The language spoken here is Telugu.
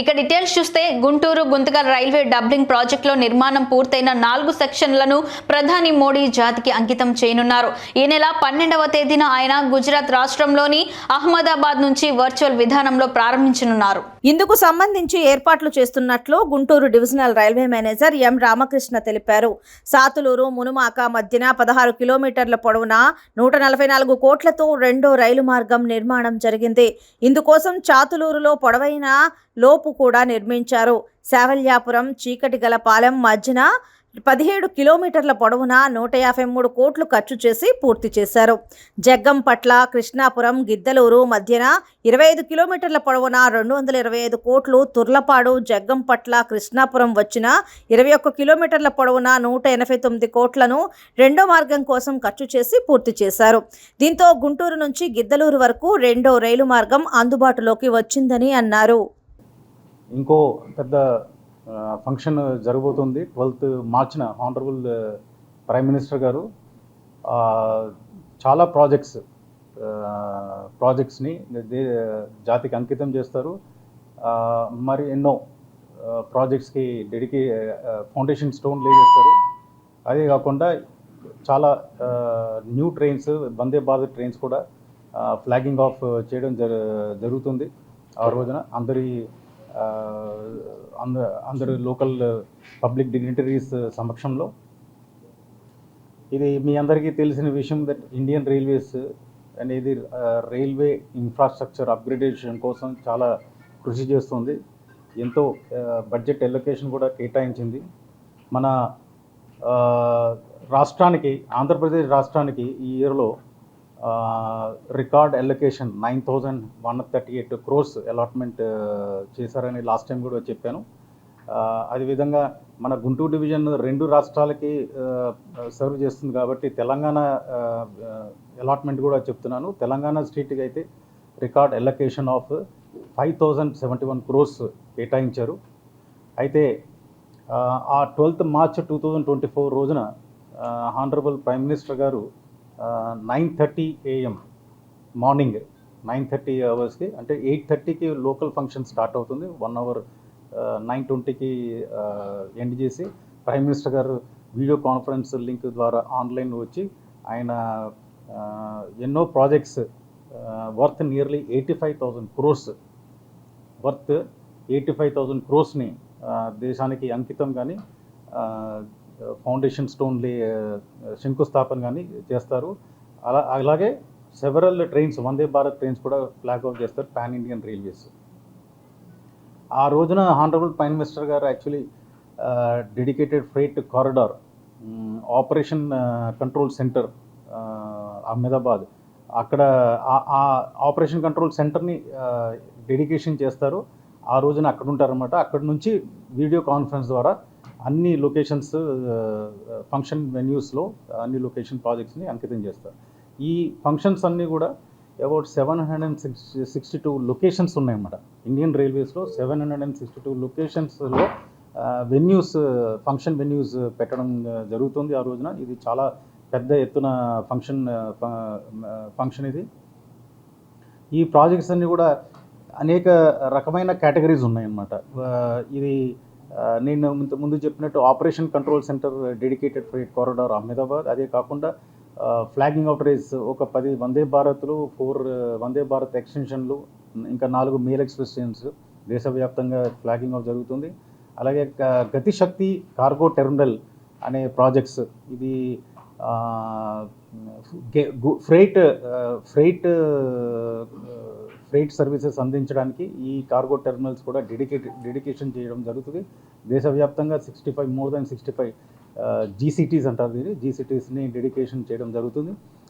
ఇక డీటెయిల్స్ చూస్తే గుంటూరు గుంతకల్ రైల్వే డబ్లింగ్ ప్రాజెక్టులో నిర్మాణం పూర్తయిన నాలుగు సెక్షన్లను ప్రధాని మోడీ జాతికి అంకితం చేయనున్నారు. ఈ నెల పన్నెండవ తేదీన ఆయన గుజరాత్ రాష్ట్రంలోని అహ్మదాబాద్ నుంచి వర్చువల్ విధానంలో ప్రారంభించనున్నారు. ఇందుకు సంబంధించి ఏర్పాట్లు చేస్తున్నట్లు Guntur divisional railway manager M Ramakrishna తెలిపారు. సాతులూరు మునుమాక మధ్యన పదహారు కిలోమీటర్ల పొడవున నూట నలభై నాలుగు కోట్లతో రెండో రైలు మార్గం నిర్మాణం జరిగింది. ఇందుకోసం చాతులూరులో పొడవైన లోపు కూడా నిర్మించారు. శావల్యాపురం చీకటిగల పాలెం మధ్యన పదిహేడు కిలోమీటర్ల పొడవున నూట యాభై మూడు కోట్లు ఖర్చు చేసి పూర్తి చేశారు. జగ్గంపట్ల కృష్ణాపురం గిద్దలూరు మధ్యన ఇరవై ఐదు కిలోమీటర్ల పొడవున రెండు వందల ఇరవై ఐదు కోట్లు తుర్లపాడు జగ్గంపట్ల కృష్ణాపురం వచ్చిన ఇరవై ఒక్క కిలోమీటర్ల పొడవున నూట ఎనభై తొమ్మిది కోట్లను రెండో మార్గం కోసం ఖర్చు చేసి పూర్తి చేశారు. దీంతో గుంటూరు నుంచి గిద్దలూరు వరకు రెండో రైలు మార్గం అందుబాటులోకి వచ్చిందని అన్నారు. ఇంకో పెద్ద ఫంక్షన్ జరగబోతుంది. ట్వెల్త్ మార్చిన హానరబుల్ ప్రైమ్ మినిస్టర్ గారు చాలా ప్రాజెక్ట్స్ ప్రాజెక్ట్స్ని జాతికి అంకితం చేస్తారు. మరి ఎన్నో ప్రాజెక్ట్స్కి డెడికే ఫౌండేషన్ స్టోన్ లే చేస్తారు అదే కాకుండా చాలా new trains Vande Bharat trains కూడా ఫ్లాగింగ్ ఆఫ్ చేయడం జరుగుతుంది ఆ రోజున. అందరి అంద అందరు లోకల్ పబ్లిక్ డిగ్నిటరీస్ సమక్షంలో. ఇది మీ అందరికీ తెలిసిన విషయం దట్ ఇండియన్ రైల్వేస్ అనేది రైల్వే ఇన్ఫ్రాస్ట్రక్చర్ అప్గ్రేడేషన్ కోసం చాలా కృషి చేస్తుంది. ఎంతో బడ్జెట్ ఎలొకేషన్ కూడా కేటాయించింది. మన రాష్ట్రానికి ఆంధ్రప్రదేశ్ రాష్ట్రానికి ఈ ఇయర్లో record allocation nine thousand one thirty eight crores allotment చేశారని లాస్ట్ టైం కూడా చెప్పాను. అదేవిధంగా మన గుంటూరు డివిజన్ రెండు రాష్ట్రాలకి సర్వ్ చేస్తుంది కాబట్టి తెలంగాణ అలాట్మెంట్ కూడా చెప్తున్నాను. తెలంగాణ స్టేట్కి అయితే record allocation of five thousand seventy one crores కేటాయించారు. అయితే ఆ, ఆ twelfth March two thousand twenty four రోజున హానరబుల్ ప్రైమ్ మినిస్టర్ గారు nine thirty AM morning. Nine thirty అవర్స్కి అంటే ఎయిట్ థర్టీకి లోకల్ ఫంక్షన్ స్టార్ట్ అవుతుంది. వన్ అవర్ నైన్ ట్వంటీకి ఎండ్ చేసి ప్రైమ్ మినిస్టర్ గారు వీడియో కాన్ఫరెన్స్ లింక్ ద్వారా ఆన్లైన్ వచ్చి ఆయన ఎన్నో projects worth nearly eighty five thousand crores. Worth eighty five thousand క్రోర్స్ని దేశానికి అంకితం కానీ ఫౌండేషన్ స్టోన్ లే శంకుస్థాపన కానీ చేస్తారు. అలా అలాగే several trains Vande Bharat trains కూడా ఫ్లాగ్ ఆఫ్ చేస్తారు పాన్ ఇండియన్ రైల్వేస్ ఆ రోజున హానరబుల్ ప్రైమ్ మినిస్టర్ గారు actually dedicated freight corridor operation control centre Ahmedabad. అక్కడ ఆ- ఆపరేషన్ కంట్రోల్ సెంటర్ని డెడికేషన్ చేస్తారు. ఆ రోజున అక్కడ ఉంటారనమాట అక్కడ నుంచి వీడియో కాన్ఫరెన్స్ ద్వారా అన్ని లొకేషన్స్ ఫంక్షన్ వెన్యూస్లో అన్ని లొకేషన్ ప్రాజెక్ట్స్ని అంకితం చేస్తారు. ఈ ఫంక్షన్స్ అన్నీ కూడా about seven hundred and six sixty two locations ఉన్నాయన్నమాట. Indian రైల్వేస్లో seven hundred and sixty two లొకేషన్స్లో venues function venues పెట్టడం జరుగుతుంది ఆ రోజున. ఇది చాలా పెద్ద ఎత్తున ఫంక్షన్ ఫంక్షన్ ఇది. ఈ ప్రాజెక్ట్స్ అన్నీ కూడా అనేక రకమైన కేటగిరీస్ ఉన్నాయన్నమాట. ఇది నేను ముందు ముందు చెప్పినట్టు operation control centre dedicated freight corridor Ahmedabad. అదే కాకుండా ఫ్లాగింగ్ అవుట్ రేస్ ఒక పది వందే భారత్లు ఫోర్ వందే భారత్ ఎక్స్టెన్షన్లు ఇంకా నాలుగు మెయిల్ ఎక్స్ప్రెస్ ట్రైన్స్ దేశవ్యాప్తంగా ఫ్లాగింగ్ ఆఫ్ జరుగుతుంది. అలాగే గతిశక్తి కార్గో టెర్మినల్ అనే ప్రాజెక్ట్స్ ఇది ఫ్రైట్ ఫ్రైట్ ఫ్రైట్ సర్వీసెస్ అందించడానికి ఈ కార్గో టెర్మినల్స్ కూడా డెడికేట్ డెడికేషన్ చేయడం జరుగుతుంది. దేశవ్యాప్తంగా sixty five more than sixty five GCTs అంటారు దీన్ని. జీసీటీస్ని డెడికేషన్ చేయడం జరుగుతుంది.